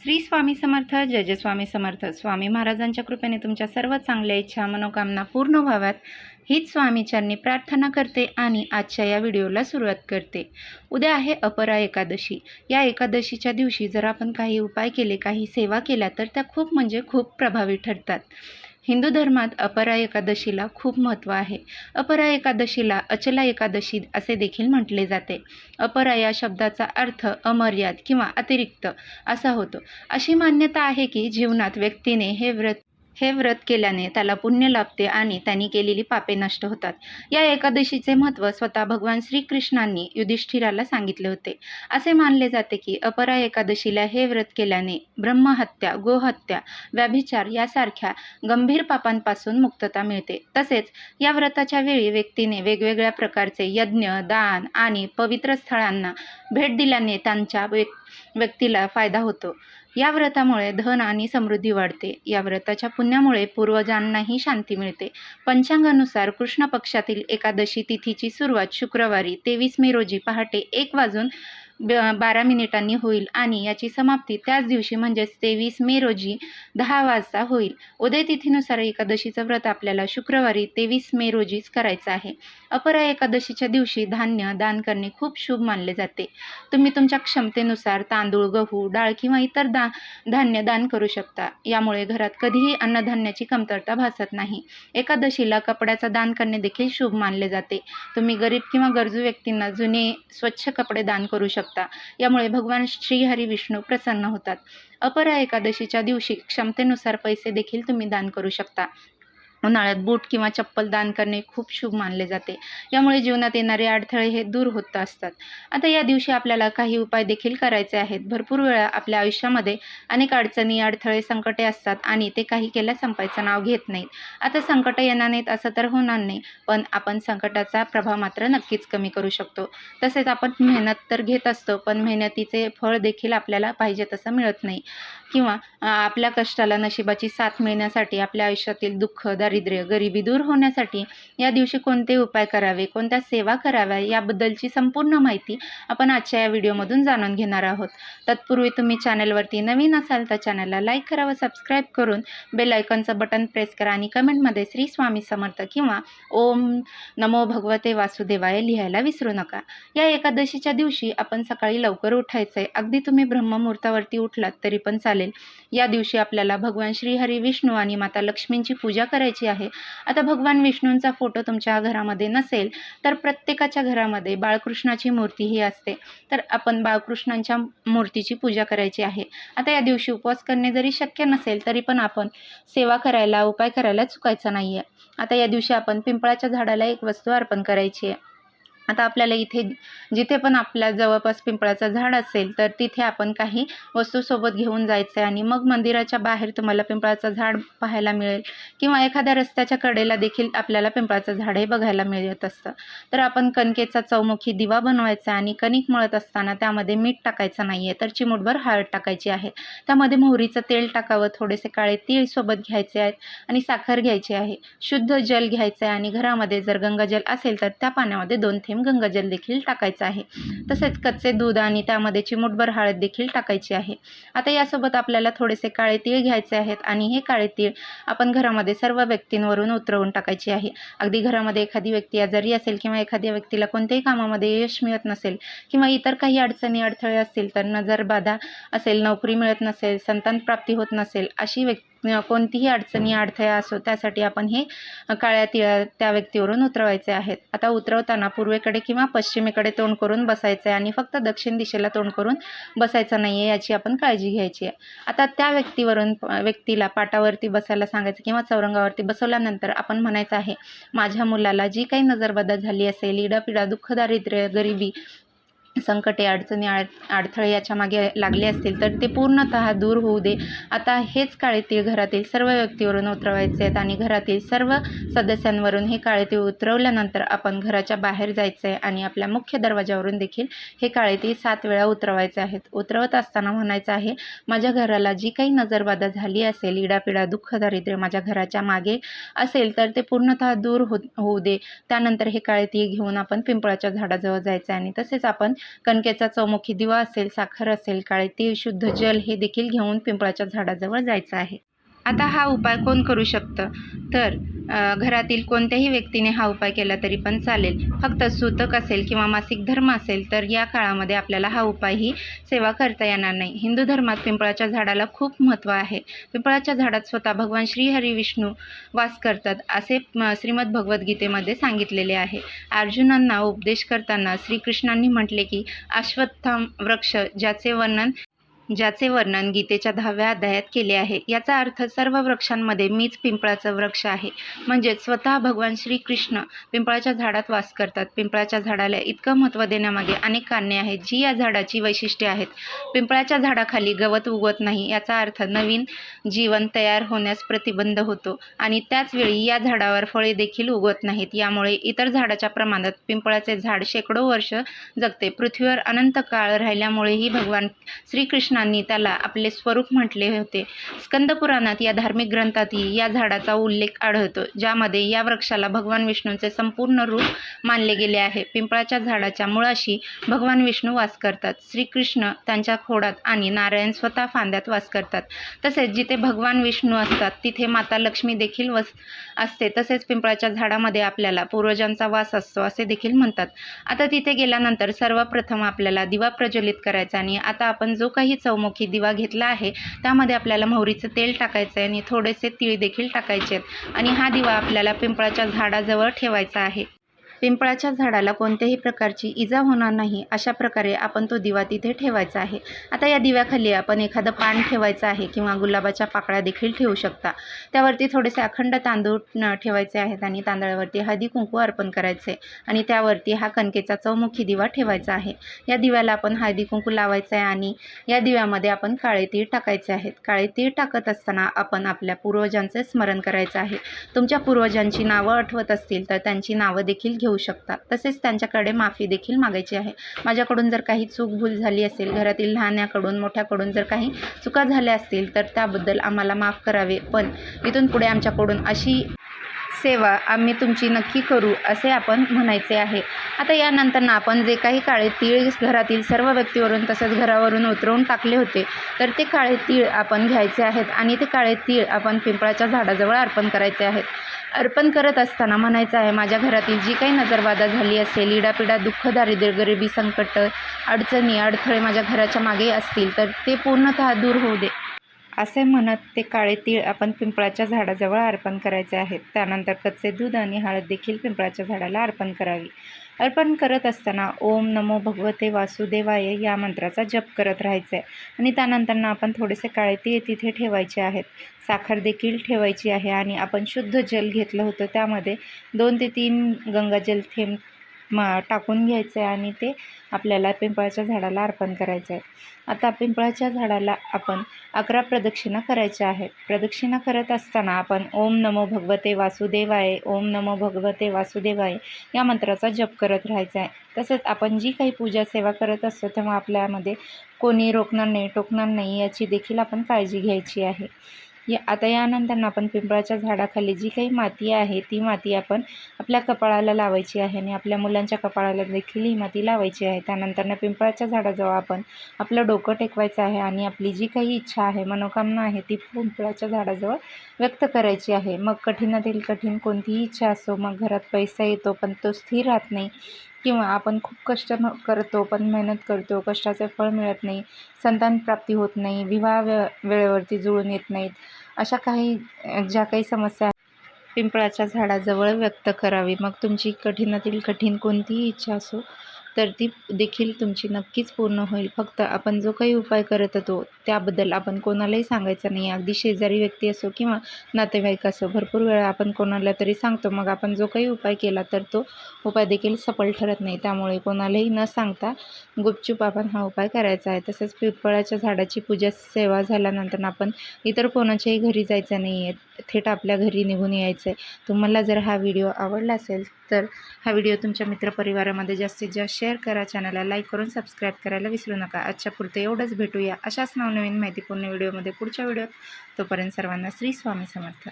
श्री स्वामी समर्थ जय जय स्वामी समर्थ. स्वामी महाराजांच्या कृपेने तुमच्या सर्व चांगल्या इच्छा मनोकामना पूर्ण व्हाव्यात. हीच स्वामीचरणी प्रार्थना करते आणि आजच्या या व्हिडिओला सुरुवात करते. उद्या आहे अपरा एकादशी. या एकादशीच्या दिवशी जर आपण काही उपाय केले काही सेवा केल्या तर त्या खूप म्हणजे खूप प्रभावी ठरतात. हिंदू धर्मात अपरा एकादशीला खूप महत्त्व आहे. अपरा एकादशीला अचला एकादशी असे देखील म्हटले जाते. अपरा या शब्दाचा अर्थ अमर्याद किंवा अतिरिक्त असा होतो. अशी मान्यता आहे की जीवनात व्यक्तीने हे व्रत हे व्रत केल्याने त्याला पुण्य लाभते आणि त्यांनी केलेली पापे नष्ट होतात. या एकादशीचे महत्त्व स्वतः भगवान श्रीकृष्णांनी युधिष्ठिराला सांगितले होते. असे मानले जाते की अपरा एकादशीला हे व्रत केल्याने ब्रह्महत्या गोहत्या व्याभिचार यासारख्या गंभीर पापांपासून मुक्तता मिळते. तसेच या व्रताच्या वेळी व्यक्तीने वेगवेगळ्या प्रकारचे यज्ञ दान आणि पवित्र स्थळांना भेट दिल्याने त्यांच्या व्यक्तीला फायदा होतो. या व्रतामुळे धन आणि समृद्धी वाढते. या व्रताच्या पुण्यामुळे पूर्वजांनाही शांती मिळते. पंचांगानुसार कृष्ण पक्षातील एकादशी तिथीची सुरुवात शुक्रवारी तेवीस मे रोजी पहाटे एक वाजून ब बारा मिनिटांनी होईल आणि याची समाप्ती त्याच दिवशी म्हणजेच तेवीस मे रोजी दहा वाजता होईल. उदय तिथीनुसार एकादशीचं व्रत आपल्याला शुक्रवारी तेवीस मे रोजीच करायचं आहे. अपरा एकादशीच्या दिवशी धान्य दान करणे खूप शुभ मानले जाते. तुम्ही तुमच्या क्षमतेनुसार तांदूळ गहू डाळ किंवा इतर दा धान्य दान करू शकता. यामुळे घरात कधीही अन्नधान्याची कमतरता भासत नाही. एकादशीला कपड्याचं दान करणे देखील शुभ मानले जाते. तुम्ही गरीब किंवा गरजू व्यक्तींना जुने स्वच्छ कपडे दान करू शकता. यामुळे भगवान श्रीहरी विष्णू प्रसन्न होतात. अपरा एकादशीच्या दिवशी क्षमतेनुसार पैसे देखील तुम्ही दान करू शकता. उन्हाळ्यात बूट किंवा चप्पल दान करणे खूप शुभ मानले जाते. यामुळे जीवनात येणारे अडथळे हे दूर होत असतात. आता या दिवशी आपल्याला काही उपाय देखील करायचे आहेत. भरपूर वेळा आपल्या आयुष्यामध्ये अनेक अडचणी अडथळे संकटे असतात आणि ते काही केल्या संपायचं नाव घेत नाहीत. आता संकटं येणार नाहीत असं तर होणार नाही पण आपण संकटाचा प्रभाव मात्र नक्कीच कमी करू शकतो. तसेच आपण मेहनत तर घेत असतो पण मेहनतीचे फळ देखील आपल्याला पाहिजे तसं मिळत नाही. किंवा आपल्या कष्टाला नशिबाची साथ मिळण्यासाठी आपल्या आयुष्यातील दुःख दारिद्र्य गरिबी दूर होण्यासाठी या दिवशी कोणते उपाय करावे कोणत्या सेवा कराव्या याबद्दलची संपूर्ण माहिती आपण आजच्या या व्हिडिओमधून जाणून घेणार आहोत. तत्पूर्वी तुम्ही चॅनलवरती नवीन असाल तर चॅनलला लाईक करा व सबस्क्राईब करून बेल आयकॉनचं बटन प्रेस करा आणि कमेंटमध्ये श्री स्वामी समर्थ किंवा ओम नमो भगवते वासुदेवाय लिहायला विसरू नका. या एकादशीच्या दिवशी आपण सकाळी लवकर उठायचं आहे अगदी तुम्ही ब्रह्ममुहूर्तावरती उठलात तरी पण चालेल. या दिवशी आपल्याला भगवान श्रीहरी विष्णू आणि माता लक्ष्मींची पूजा करायची आहे. आता भगवान विष्णूंचा फोटो तुमच्या घरामध्ये नसेल तर प्रत्येकाच्या घरामध्ये बाळकृष्णाची मूर्ती ही असते. तर आपण बाळकृष्णांच्या मूर्तीची पूजा करायची आहे. आता या दिवशी उपवास करणे जरी शक्य नसेल तरी पण आपण सेवा करायला उपाय करायला चुकायचा नाही आहे आता या दिवशी आपण पिंपळाच्या झाडाला एक वस्तू अर्पण करायची आहे. आता आपल्याला इथे जिथे पण आपल्या जवळपास पिंपळाचं झाड असेल तर तिथे आपण काही वस्तू सोबत घेऊन जायचं आहे आणि मग मंदिराच्या बाहेर तुम्हाला पिंपळाचं झाड पाहायला मिळेल. किंवा एखाद्या रस्त्याच्या कडेला देखील आपल्याला पिंपळाचं झाड हे बघायला मिळत असतं. तर आपण कणकेचा चौमुखी दिवा बनवायचा आणि कणिक मळत असताना त्यामध्ये मीठ टाकायचं नाही आहे तर चिमूटभर हळद टाकायची आहे. त्यामध्ये मोहरीचं तेल टाकावं थोडेसे काळे तीळ सोबत घ्यायचे आहेत आणि साखर घ्यायची आहे. शुद्ध जल घ्यायचं आहे आणि घरामध्ये जर गंगाजल असेल तर त्या पाण्यामध्ये दोन थेंब गंगाजल देखील टाकायचं आहे. तसेच कच्चे दूध आणि त्यामध्ये चिमूटभर हळद देखील टाकायची आहे. आता यासोबत आपल्याला थोडेसे काळे तीळ घ्यायचे आहेत आणि हे काळे तीळ आपण घरामध्ये सर्व व्यक्तींवरून उतरवून टाकायची आहे. अगदी घरामध्ये एखादी व्यक्ती आजारी असेल किंवा एखाद्या व्यक्तीला कोणत्याही कामामध्ये यश मिळत नसेल किंवा इतर काही अडचणी अडथळे असतील तर नजरबाधा असेल नोकरी मिळत नसेल संतान प्राप्ती होत नसेल अशी व्यक्ती कोणतीही अडचणी अडथळे असो त्यासाठी आपण हे काळ्या तिळा त्या व्यक्तीवरून उतरवायचे आहेत. आता उतरवताना पूर्वेकडे किंवा पश्चिमेकडे तोंड करून बसायचं आहे आणि फक्त दक्षिण दिशेला तोंड करून बसायचं नाही आहे याची आपण काळजी घ्यायची आहे. आता त्या व्यक्तीवरून व्यक्तीला पाटावरती बसायला सांगायचं किंवा चौरंगावरती बसवल्यानंतर आपण म्हणायचं आहे माझ्या मुलाला जी काही नजरबदा झाली असेल इडापिडा दुःख दारिद्र्य गरिबी संकटे अडचणी आड अडथळे याच्या मागे लागले असतील तर ते पूर्णतः दूर होऊ दे. आता हेच काळे तीळ घरातील सर्व व्यक्तीवरून उतरवायचे आहेत आणि घरातील सर्व सदस्यांवरून हे काळे तीळ उतरवल्यानंतर आपण घराच्या बाहेर जायचं आहे आणि आपल्या मुख्य दरवाजावरून देखील हे काळे तीळ सात वेळा उतरवायचे आहेत. उतरवत असताना म्हणायचं आहे माझ्या घराला जी काही नजरबाधा झाली असेल इडापिडा दुःख दारिद्र्य माझ्या घराच्या मागे असेल तर ते पूर्णतः दूर हो होऊ दे. त्यानंतर हे काळे तीळ घेऊन आपण पिंपळाच्या झाडाजवळ जायचं आहे आणि तसेच आपण कणकेचा चौमुखी दिवा असेल साखर असेल काळे तीळ शुद्ध जल हे देखील घेऊन पिंपळाच्या झाडाजवळ जायचं आहे. आता हा उपाय कोण करू शकतं? तर घरातील कोणत्याही व्यक्तीने हा उपाय केला तरी पण चालेल. फक्त सूतक असेल किंवा मासिक धर्म असेल तर या काळामध्ये आपल्याला हा उपाय ही सेवा करता येणार नाही. हिंदू धर्मात पिंपळाच्या झाडाला खूप महत्त्व आहे. पिंपळाच्या झाडात स्वतः भगवान श्रीहरी विष्णू वास करतात असे श्रीमद भगवद्गीतेमध्ये सांगितलेले आहे. अर्जुनांना उपदेश करताना श्रीकृष्णांनी म्हटले की अश्वत्थाम वृक्ष ज्याचे वर्णन ज्याचे वर्णन गीतेच्या दहाव्या अध्यायात केले आहे. याचा अर्थ सर्व वृक्षांमध्ये मीच पिंपळाचं वृक्ष आहे. म्हणजेच स्वतः भगवान श्रीकृष्ण पिंपळाच्या झाडात वास करतात. पिंपळाच्या झाडाला इतकं महत्त्व देण्यामागे अनेक कारणे आहेत जी या झाडाची वैशिष्ट्ये आहेत. पिंपळाच्या झाडाखाली गवत उगवत नाही याचा अर्थ नवीन जीवन तयार होण्यास प्रतिबंध होतो आणि त्याचवेळी या झाडावर फळे देखील उगवत नाहीत. यामुळे इतर झाडाच्या प्रमाणात पिंपळाचे झाड शेकडो वर्ष जगते. पृथ्वीवर अनंत काळ राहिल्यामुळेही भगवान श्रीकृष्ण श्रीकृष्णांनी त्याला आपले स्वरूप म्हटले होते. स्कंद पुराणात या धार्मिक ग्रंथातही या झाडाचा उल्लेख आढळतो ज्यामध्ये या वृक्षाला भगवान विष्णूंचे संपूर्ण रूप मानले गेले आहे. पिंपळाच्या झाडाच्या मुळाशी भगवान विष्णू वास करतात. श्रीकृष्ण त्यांच्या खोडात आणि नारायण स्वतः फांद्यात वास करतात. तसेच जिथे भगवान विष्णू असतात तिथे माता लक्ष्मी देखील वस असते. तसेच पिंपळाच्या झाडामध्ये आपल्याला पूर्वजांचा वास असतो असे देखील म्हणतात. आता तिथे गेल्यानंतर सर्वप्रथम आपल्याला दिवा प्रज्वलित करायचा आणि आता आपण जो काही चौमुखी दिवा घेतला आहे. त्यामध्ये आपल्याला मोहरीचं तेल टाकायचं आहे आणि थोडेसे तीळ देखील टाकायचे आहेत. आणि हा दिवा आपल्याला पिंपळाच्या झाडाजवळ ठेवायचा आहे. पिंपळाच्या झाडाला कोणत्याही प्रकारची इजा होणार नाही अशा प्रकारे आपण तो दिवा तिथे ठेवायचा आहे. आता या दिव्याखाली आपण एखादं पान ठेवायचं आहे किंवा गुलाबाच्या पाकळ्या देखील ठेवू शकता. त्यावरती थोडेसे अखंड तांदूळ ठेवायचे आहेत आणि तांदळावरती हळदी कुंकू अर्पण करायचे आणि त्यावरती हा कणकेचा चौमुखी दिवा ठेवायचा आहे. या दिव्याला आपण हळदी कुंकू लावायचं आहे आणि या दिव्यामध्ये आपण काळे तीळ टाकायचे आहेत. काळे तीळ टाकत असताना आपण आपल्या पूर्वजांचे स्मरण करायचं आहे. तुमच्या पूर्वजांची नावं आठवत असतील तर त्यांची नावं देखील घेऊ शकता तसेच त्यांच्याकडे माफी देखील मागायची आहे. माझ्याकडून जर काही चूक भूल झाली असेल घरातील लहान्याकडून मोठ्याकडून जर काही चुका झाल्या असतील तर त्याबद्दल आम्हाला माफ करावे. पण इथून पुढे आमच्याकडून अशी सेवा आम्ही तुमची नक्की करू असे आपण म्हणायचे आहे. आता यानंतर ना आपण जे काही काळे तीळ घरातील सर्व व्यक्तीवरून तसंच घरावरून उतरवून टाकले होते तर ते काळे तीळ आपण घ्यायचे आहेत आणि ते काळे तीळ आपण पिंपळाच्या झाडाजवळ अर्पण करायचे आहेत. अर्पण करत असताना म्हणायचं आहे माझ्या घरातील जी काही नजरबाधा झाली असेल इडापिडा दुःख दारिद्र्य गरिबी संकट अडचणी अडथळे माझ्या घराच्या मागे असतील तर ते पूर्णतः दूर होऊ दे. असे म्हणत ते काळे तीळ आपण पिंपळाच्या झाडाजवळ अर्पण करायचे आहेत. त्यानंतर कच्चे दूध आणि हळद देखील पिंपळाच्या झाडाला अर्पण करावी. अर्पण करत असताना ओम नमो भगवते वासुदेवाय या मंत्राचा जप करत राहायचं आहे आणि त्यानंतरनं आपण थोडेसे काळे तीळ तिथे ठेवायचे आहेत. साखर देखील ठेवायची आहे आणि आपण शुद्ध जल घेतलं होतं त्यामध्ये दोन ते तीन गंगाजल थेंब मा टाकून घ्यायचं आहे आणि ते आपल्याला पिंपळाच्या झाडाला अर्पण करायचं आहे आता पिंपळाच्या झाडाला आपण अकरा प्रदक्षिणा करायच्या आहेत. प्रदक्षिणा करत असताना आपण ओम नमो भगवते वासुदेवाय ओम नमो भगवते वासुदेवाय या मंत्राचा जप करत राहायचा आहे तसंच आपण जी काही पूजा सेवा करत असतो तेव्हा आपल्यामध्ये कोणी रोखणार नाही टोकणार नाही याची देखील आपण काळजी घ्यायची आहे. या आता यानंतर आपण पिंपळाच्या झाडाखाली जी काही माती आहे ती माती आपण आपल्या कपाळाला लावायची आहे आणि आपल्या मुलांच्या कपाळाला देखील ही माती लावायची आहे. त्यानंतर पिंपळाच्या झाडाजवळ आपण आपलं डोकं टेकवायचं आहे आणि आपली जी काही इच्छा आहे मनोकामना आहे ती पिंपळाच्या झाडाजवळ व्यक्त करायची आहे. मग कठीणातील कठीण कोणतीही इच्छा असो मग घरात पैसा येतो पण तो स्थिर राहत नाही. किंवा आपण खूप कष्ट करतो पण मेहनत करतो कष्टाचे फळ मिळत नाही संतान प्राप्ती होत नाही विवाह वे वेळेवरती जुळून येत नाहीत अशा काही ज्या काही समस्या आहेत, पिंपळाच्या झाडाजवळ व्यक्त करावी. मग तुमची कठीणातील कठीण कोणतीही इच्छा असो तर ती देखील तुमची नक्कीच पूर्ण होईल. फक्त आपण जो काही उपाय करत होतो त्याबद्दल आपण कोणालाही सांगायचं नाही. अगदी शेजारी व्यक्ती असो किंवा नातेवाईक असो भरपूर वेळा आपण कोणाला तरी सांगतो. मग आपण जो काही उपाय केला तर तो उपाय देखील सफल ठरत नाही. त्यामुळे कोणालाही न सांगता गुपचूप आपण हा उपाय करायचा आहे. तसंच पिंपळाच्या झाडाची पूजा सेवा झाल्यानंतर आपण इतर कोणाच्याही घरी जायचं नाही आहे थेट आपल्या घरी निघून यायचं आहे तुम्हाला जर हा व्हिडिओ आवडला असेल तर हा व्हिडिओ तुमच्या मित्रपरिवारामध्ये जास्तीत जास्त शेअर करा. चॅनलला लाईक करून सबस्क्राईब करायला विसरू नका. आजच्या पुरते एवढंच भेटूया. अशाच नवनवीन माहितीपूर्ण व्हिडिओमध्ये पुढच्या व्हिडिओत. तोपर्यंत सर्वांना श्री स्वामी समर्थ.